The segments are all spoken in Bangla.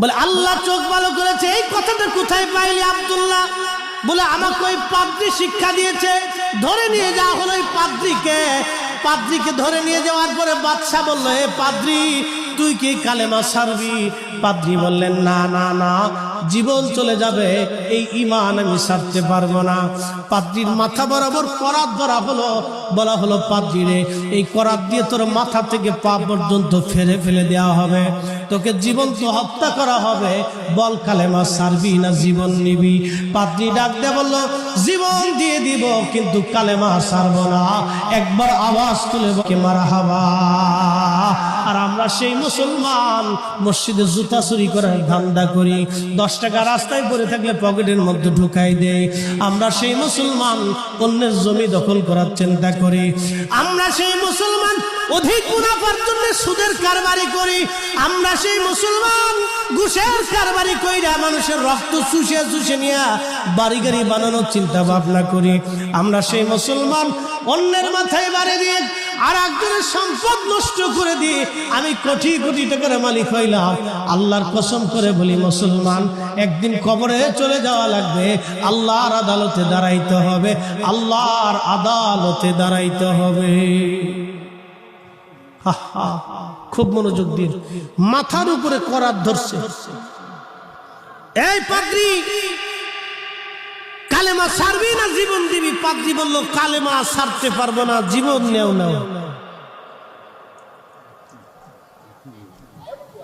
বলে, আল্লাহ চোখ ভালো করেছে, এই কথাটা কোথায় পাইলি আবদুল্লাহ? বলে, আমাকে ওই পাদ্রি শিক্ষা দিয়েছে, ধরে নিয়ে যাওয়া হলো ওই পাদ্রিকে। পাদ্রিকে ধরে নিয়ে যাওয়ার পরে বাদশাহ বলল হে পাদ্রি তুই কি কালেমা সারবি? পাদ্রি বললেন, না না না, জীবন চলে যাবে, এই ইমান আমি সারতে পারব না। পাদ্রির মাথা বরাবর করাত ধরা হলো, বলা হলো, পাদ্রি রে, এই করাত দিয়ে তোর মাথা থেকে পা পর্যন্ত ফেলে ফেলে দেওয়া হবে। তোকে জীবন্ত হত্যা করা হবে। বল কালেমা সারবি না জীবন নিবি? পাদ্রি ডাক বলল, জীবন দিয়ে দিব, কিন্তু কালেমা সারবো না। একবার আওয়াজ তুলে মারা হাবা আর আমরা সেই মুসলমান। মসজিদে জুতা চুরি করার ধান্দা করি। দশ টাকা রাস্তায় পড়ে থাকলে পকেটের মধ্যে ঢুকাই দেই। আমরা সেই মুসলমান, অন্যের জমি দখল করার চিন্তা করি। আমরা সেই মুসলমান, অধিক মুনাফার জন্য সুদের কারবারি করি। আমরা সেই মুসলমান, ঘুষের কারবারি কইরা মানুষের রক্ত চুষে চুষে নিয়ে বাড়ি গাড়ি বানানোর চিন্তা ভাবনা করি। আমরা সেই মুসলমান, অন্যের মাথায় বাড়ি দিয়ে আর একজনের সম্পদ নষ্ট করে দিয়ে আমি কোটি কোটি টাকার মালিক হইলাম। আল্লাহর কসম করে বলি, মুসলমান, একদিন কবরে চলে যাওয়া লাগবে। আল্লাহর আদালতে দাঁড়াইতে হবে। আল্লাহর আদালতে দাঁড়াইতে হবে। খুব মনোযোগ দিন মাথার উপরে করার ধরছে। এই পাদ্রি কালেমা সারবি না জীবন দিবি? পাদ্রি বলল কালেমা সারতে পারব না, জীবন নেও নাও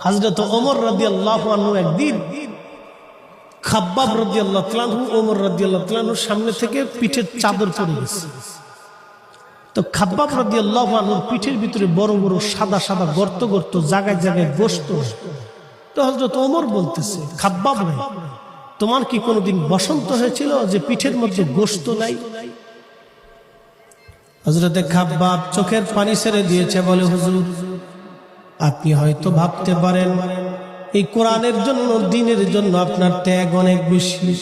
হাজরত ওমর রাজি আল্লাহ একদিন খাব্বাব রাজি আল্লাহ ওমর রাজি আল্লাহ সামনে থেকে পিঠের চাদর পড়ে গেছে। তো খাব্বাব রাজি আল্লাহ পিঠের ভিতরে বড় বড় সাদা সাদা গর্ত গর্ত জায়গায় জায়গায় গোস্ত তো হজরত ওমর বলতেছে, খাব্বাব ভাই তোমার কি কোনোদিন বসন্ত হয়েছিল যে পিঠের মধ্যে গোস্ত নাই? হজরতে খাব্বাব চোখের পানি ছেড়ে দিয়েছে, বলে, হুজুর, আপনি হয়তো ভাবতে পারেন, এই কোরআনের জন্য, দিনের জন্য আপনার ত্যাগ অনেক বেশি।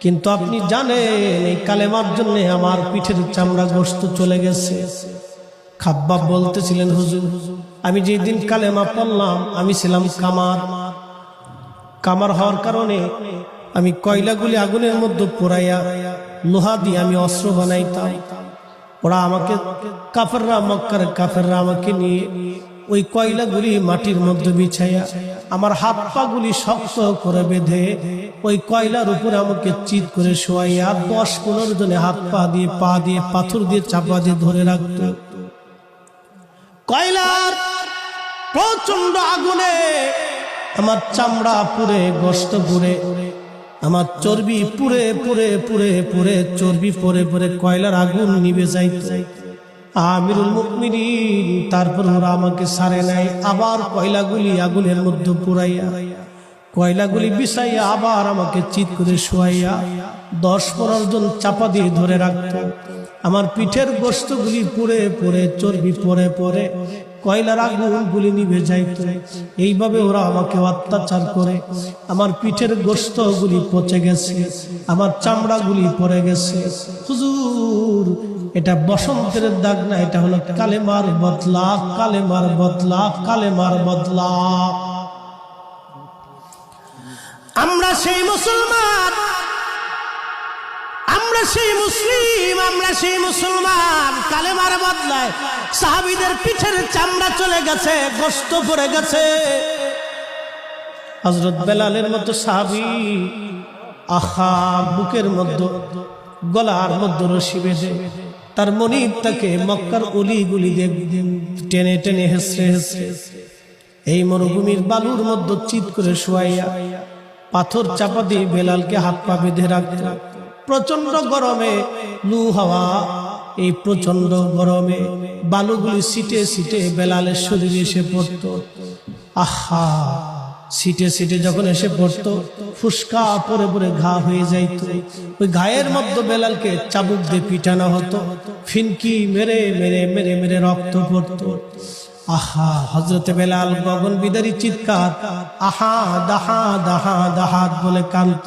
কিন্তু আপনি জানেন, এই কালেমার জন্য আমার পিঠের চামড়া গোস্ত চলে গেছে। খাব্বাব বলতেছিলেন, হুজুর, আমি যেদিন কালেমা পড়লাম, আমি ছিলাম কামার। কামার হওয়ার কারণে আমি কয়লাগুলি আগুনের মধ্যে পোড়াইয়া লোহা দিয়ে আমি অস্ত্র বানাইতাম। ওরা আমাকে কাফেররা, মক্কার কাফেররা আমাকে নিয়ে ওই কয়লাগুলি মাটির মধ্যে বিছাইয়া আমার হাত পাগুলি শক্ত করে বেঁধে ওই কয়লার উপরে আমাকে চিত করে শোয়াইয়া দশ পনেরো জনে হাত পা দিয়ে পা দিয়ে, পাথর দিয়ে, চাপা দিয়ে ধরে রাখতো। কয়লার প্রচণ্ড আগুনে আমার চামড়া পুরে গোস্ত পুরে আমার চর্বি পুরে পুরে পুরে পুরে চর্বি পরে পরে কয়লার আগুন নিভে যাইতে আমিরুল মুকমিনিন তারপর ওরা আমাকে সারে নাই আবার কয়লাগুলি আগুনের মধ্যে পুরাইয়া কয়লাগুলি বিছাইয়া আবার আমাকে চিত করে শোয়াইয়া, দশ পনেরো জন চাপা দিয়ে ধরে রাখত। আমার পিঠের গোস্তগুলি পুড়ে পুড়ে, চর্বি পরে পরে কয়লার আগুনগুলি নিভে যাইত এইভাবে ওরা আমাকে অত্যাচার করে। আমার পিঠের গোস্তগুলি পচে গেছে। আমার চামড়াগুলি পরে গেছে। হুজুর, এটা বসন্তের দাগ না, এটা হলো কালেমার বদলা কালেমার বদলা কালেমার বদলা। আমরা সেই মুসলমান আমরা সেই মুসলিম, আমরা সেই মুসলমান। কালেমার বদলায় সাহাবিদের পিঠের চামড়া চলে গেছে, গোস্ত পড়ে গেছে। হজরত বেলালের মতো সাহাবি আহা, বুকের মধ্যে, গলার মধ্যে রশি বেঁধে তার মনিব তাকে মক্কার উলি গুলি দিয়ে টেনে টেনে হেসরে হেসরে এই মরুভূমির বালুর মধ্যে চিত করে শুয়াইয়া পাথর চাপা দিয়ে বেলালকে হাত পা বেঁধে রাখত প্রচণ্ড গরমে লু হাওয়া, এই প্রচণ্ড গরমে বালুগুলি সিটে সিটে বেলালের শরীরে এসে পড়ত। আহা সিটে সিটে যখন এসে পড়তো, ফুসকা পরে পরে ঘা হয়ে যাইত। ওই ঘায়ের মধ্যে বেলালকে চাবুক দিয়ে পিটানো হতো। ফিনকি মেরে মেরে মেরে মেরে রক্ত পড়তো। আহা হজরতে বেলাল গগন বিদারি চিৎকার, আহা, দাহা দাহা দাহাত বলে কান্ত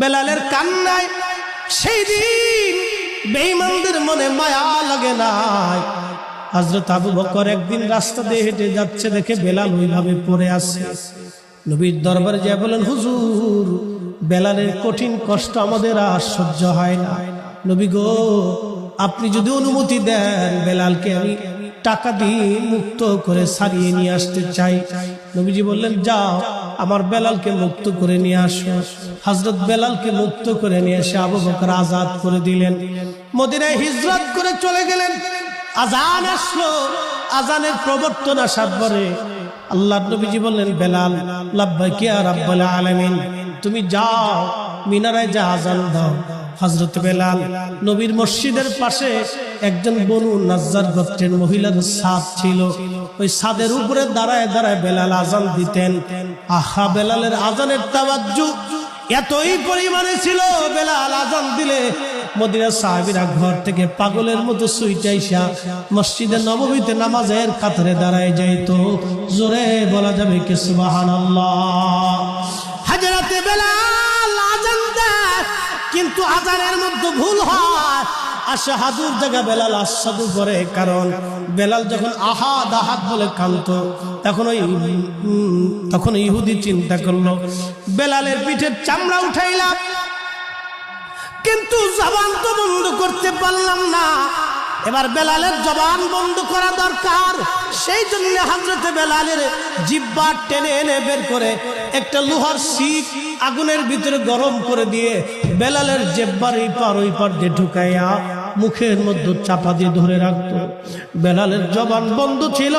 বেলালের কান্নায় সেই দিন বেঈমানদের মনে মায়া লাগে নাই। হজরত আবু বকর একদিন রাস্তা দিয়ে হেঁটে যাচ্ছে, দেখে বেলাল ওইভাবে পড়ে আসে নবীর দরবারে যা বলেন, হুজুর, বেলালের কঠিন কষ্ট আমাদের আর সহ্য হয় না। নবী গো, আপনি যদি অনুমতি দেন, বেলালকে আমি টাকা দিয়ে মুক্ত করে সারিয়ে নিয়ে আসতে চাই। নবীজি বললেন, যাও। আমার বেলালকে মুক্ত করে নিয়ে আসো। হজরত বেলালকে মুক্ত করে নিয়ে এসে আবু বকর আজাদ করে দিলেন। মদিনায় হিজরত করে চলে গেলেন। আজান আসলো। আজানের প্রবর্তন আসার পরে আল্লাহ নবীজি বললেন, বেলাল রাব্বাল আলামিন, তুমি যাও, মিনারায় যা আজান দাও। হজরত বেলাল নবীর মসজিদের পাশে একজন বনু নাজ্জার গোত্রের মহিলার সাদ ছিল। ওই সাদের উপরে দাঁড়ায় দাঁড়ায় বেলাল আজান দিতেন। আহা, বেলালের আজানের তাবাজ্জু এতই পরিমাণে ছিল, বেলাল আজান দিলে মদিনা সাহাবিরা ঘর থেকে পাগলের মতো সুইটাইসা মসজিদে নবমীতে নামাজের কাতারে দাঁড়ায় যাইতো। জোরে বলা যাবে কি সুবহানাল্লাহ। হাজরাতে বেলাল আজান দেয়, কিন্তু আজানের মধ্যে ভুল হয়। আশাহাদুর জায়গা বেলাল আসাদু করে, কারণ বেলাল যখন আহাদ আহাদ বলে কান্ত তখন ওই তখন ইহুদি চিন্তা করল, বেলালের পিঠের চামড়া উঠাইলাম, কিন্তু জবান তো বন্ধ করতে পারলাম না। এবার বেলালের জবান বন্ধ করা দরকার। সেই জন্য হাজরতে বেলালের জিব্বা টেনে এনে বের করে একটা লোহার শিক আগুনের ভিতরে গরম করে দিয়ে বেলালের জেব্বার এই পার, ওই পার দিয়ে ঢুকাইয়া মুখের মধ্যে চাপা দিয়ে ধরে রাখত। বেলালের জবান বন্ধ ছিল,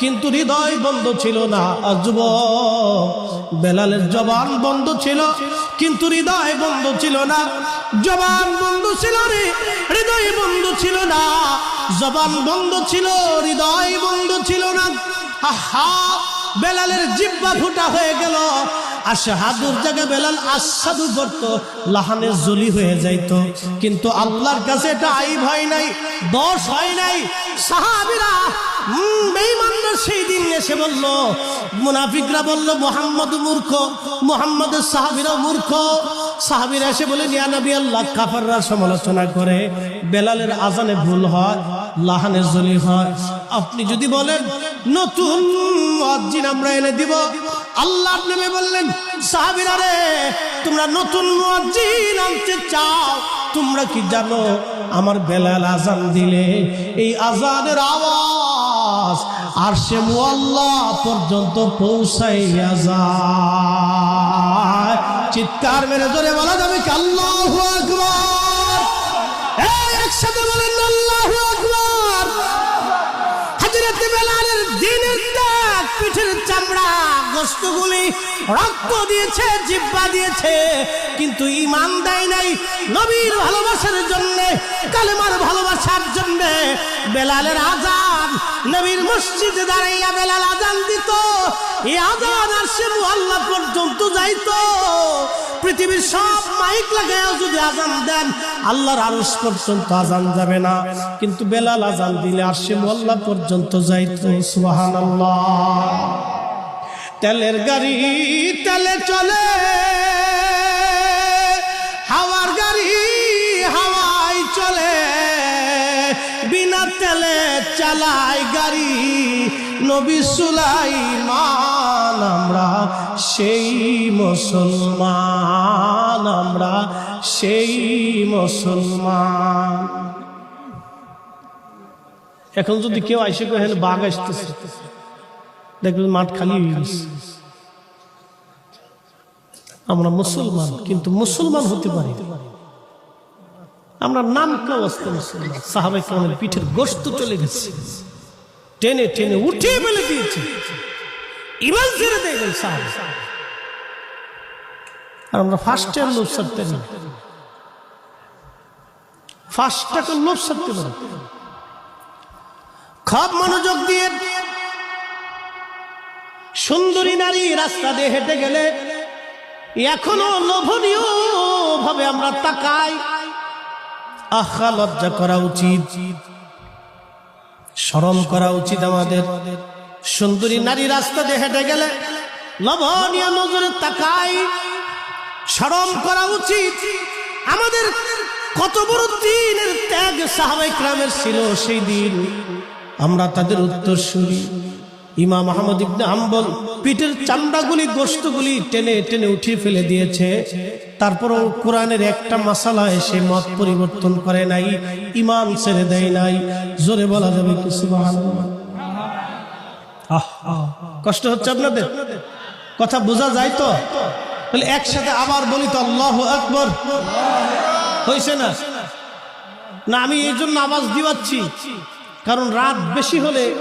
কিন্তু হৃদয় বন্ধ ছিল না। যুবক, বেলালের জবান বন্ধ ছিল, কিন্তু হৃদয় বন্ধ ছিল না। জবান বন্ধ ছিল রে, হৃদয় বন্ধ ছিল না। জবান বন্ধ ছিল, হৃদয় বন্ধ ছিল না। আহা, বেলালের জিব্বা ফুটা হয়ে গেল। আশাহাদুর জায়গায় বেলাল আসাদু করত লাহানে জলি হয়ে যাইতো। কিন্তু আল্লাহর কাছে এটা আইব হয় নাই দোষ হয় নাই। সাহাবিরা হুম, বেঈমানরা সেই দিন এসে বলল মুনাফিকরা বলল মোহাম্মদ মূর্খ মোহাম্মদের সাহাবিরা মূর্খ। সাহাবিরা এসে বলে নিয়া নবী আল্লাহ কাফাররা সমালোচনা করে বেলালের আজানে ভুল হয়। লাহানে জলি হয়। আপনি যদি বলেন, নতুন মুয়াজ্জিন আমরা এনে দিব। আল্লাহ নেমে বললেন, সাহাবিরা রে, তোমরা নতুন মুয়াজ্জিন আনতে চাও। তোমরা কি জানো, আমার বেলাল আজান দিলে এই আজানের আওয়াজ আর সে মুআল্লা পর্যন্ত পৌঁছাইয়া যায় চিৎকার মেরে ধরে বলা যাবে কি আল্লাহু গোস্তগুলি রক্ত দিয়েছে জিব্বা দিয়েছে, কিন্তু ইমান দেয় নাই। নবীর ভালোবাসার জন্য, কালেমার ভালোবাসার জন্য বেলালের আজান নবীর মসজিদে দাঁড়াইয়া বেলাল আজান দিত। এই আজান আর সে আল্লাহ পর্যন্ত যাইত। পৃথিবীর সব মাইক লাগায় যদি আজান দেন, আল্লাহর আরস পর্যন্ত আজান যাবে না। কিন্তু বেলাল আজান দিলে আর সে মোল্লা পর্যন্ত যাইতো সুহান তেলের গাড়ি তেলে চলে। হাওয়ার গাড়ি হাওয়াই চলে। বিনা তেলে চালাই গাড়ি, নবী সুলাই সুলাইমান, আমরা সেই মুসলমান, আমরা সেই মুসলমান। এখন যদি কেউ আইসে কেন বাঘ আসতেছে। দেখবেন মাঠ খালি হয়ে গেছে। আমরা মুসলমান, কিন্তু মুসলমান হতে পারি আমরা নাম কেউ আসতে মুসলমান। সাহাবাই কেমন পিঠের গোস্ত চলে গেছে। টেনে টেনে উঠিয়ে ফেলে দিয়েছে। ইমান ছেড়ে সাহাবা আর আমরা ফার্স্ট টাইম লোভ সারতে না। ফার্স্ট টাকা লোভ সারতে পারি খুব মনোযোগ দিয়ে সুন্দরী নারী রাস্তা দিয়ে হেঁটে গেলে এখনও লোভনীয় ভাবে আমরা তাকাই। আহা লজ্জা করা উচিত। স্মরণ করা উচিত আমাদের। সুন্দরী নারী রাস্তা দিয়ে হেঁটে গেলে লোভনীয় নজরে তাকাই। স্মরণ করা উচিত। আমাদের কত বড় দিনের ত্যাগ সাহাবাই গ্রামের ছিল সেই দিন। আমরা তাদের উত্তর শুনি ইমাম আহমদ ইবনে হাম্বল পিঠের চামড়াগুলি গোস্তগুলি টেনে টেনে উঠিয়ে ফেলে দিয়েছে। তারপরও কোরআনের একটা মাসালা এসে মত পরিবর্তন করে নাই ইমান ছেড়ে দেয় নাই। জোরে বলা যাবে কি সুবহানাল্লাহ? আহ, আহ, কষ্ট হচ্ছে আপনাদের? কথা বোঝা যায় তো? তাহলে একসাথে আবার বলি তো আল্লাহ আকবর। হয়েছে না? না আমি এই জন্য আওয়াজ দিওয়াচ্ছি কারণ রাত বেশি হলে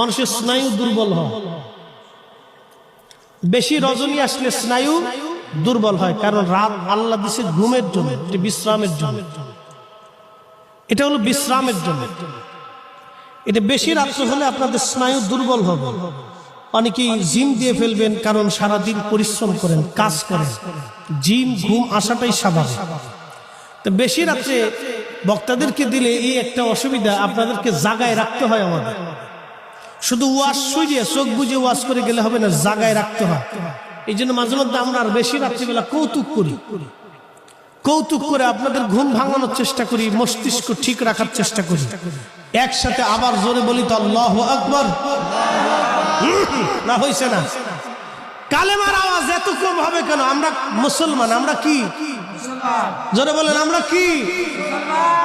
মানুষের স্নায়ু দুর্বল হয়। বেশি রজনী আসলে স্নায়ু দুর্বল হয়, কারণ রাত আল্লাহ দিছে ঘুমের জন্য বিশ্রামের জন্য। এটা হলো বিশ্রামের জন্য। এটা বেশি রাত্র হলে আপনাদের স্নায়ু দুর্বল হবে। অনেকেই জিম দিয়ে ফেলবেন, কারণ সারাদিন পরিশ্রম করেন, কাজ করেন। জিম, ঘুম আসাটাই স্বাভাবিক। তো বেশি রাত্রে বক্তাদেরকে দিলে এই একটা অসুবিধা, আপনাদেরকে জাগায় রাখতে হয় আমাদের। শুধু ওয়াশ শুয়ে চোখ বুঝে ওয়াশ করে গেলে হবে না, জাগায় রাখতে হয়। এই জন্য মাঝে মধ্যে আমরা আর বেশি রাত্রিবেলা কৌতুক করি। কৌতুক করে আপনাদের ঘুম ভাঙানোর চেষ্টা করি, মস্তিষ্ক ঠিক রাখার চেষ্টা করি। একসাথে আবার জোরে বলি তো আল্লাহ আকবর। না হয়েছে না। কালেমার আওয়াজ এত কম হবে কেন? আমরা মুসলমান, আমরা কি? জোরে বলেন, আমরা কি?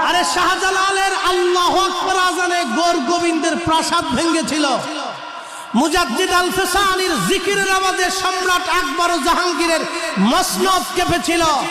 আরে শাহজালালের আল্লাহ আকবর আজানে গোর গোবিন্দের প্রাসাদ ভেঙ্গেছিল মুজাদ্দিদ আল ফেসানির জিকিরের আওয়াজে সম্রাট আকবর ও জাহাঙ্গীরের মসনদ কেঁপেছিল।